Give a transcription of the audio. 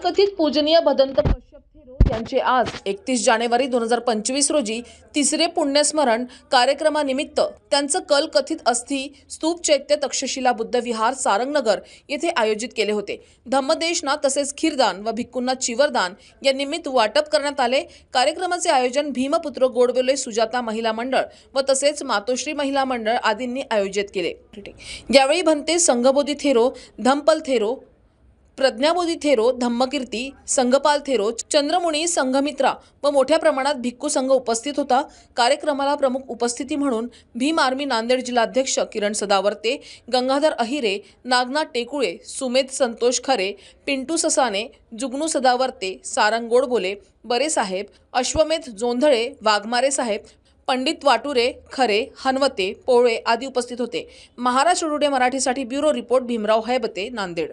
तथाकथित पूजनीय भदंत कश्यप थेरो यांचे आज एकतीस जानेवारी दोन हजार पंचवीस रोजी तिसरे पुण्यस्मरण कार्यक्रमानिमित्त त्यांचं कल कथित अस्थि स्तूप चैत्य तक्षशिला बुद्ध विहार सारंगनगर येथे आयोजित केले होते. धम्मदेशना तसेच खीरदान व भिक्कूंना चिवरदान या निमित्त वाटप करण्यात आले. कार्यक्रमाचे आयोजन भीमपुत्र गोडबोले सुजाता महिला मंडळ व तसेच मातोश्री महिला मंडळ आदींनी आयोजित केले. यावेळी भंते संघबोधी थेरो धम्पल थेरो प्रज्ञाबोधी थेरो धम्मकीर्ती संघपाल थेरो चंद्रमुनी संघमित्रा व मोठ्या प्रमाणात भिक्खू संघ उपस्थित होता. कार्यक्रमाला प्रमुख उपस्थिती म्हणून भीम आर्मी नांदेड जिल्हाध्यक्ष किरण सदावर्ते गंगाधर अहिरे नागनाथ टेकुळे सुमेध संतोष खरे पिंटू ससाने जुगनू सदावर्ते सारंग गोडबोले बरेसाहेब अश्वमेध जोंधळे वाघमारे साहेब पंडित वाटुरे खरे हनवते पोळे आदी उपस्थित होते. महाराष्ट्र टुडे मराठीसाठी ब्युरो रिपोर्ट भीमराव हैबते नांदेड.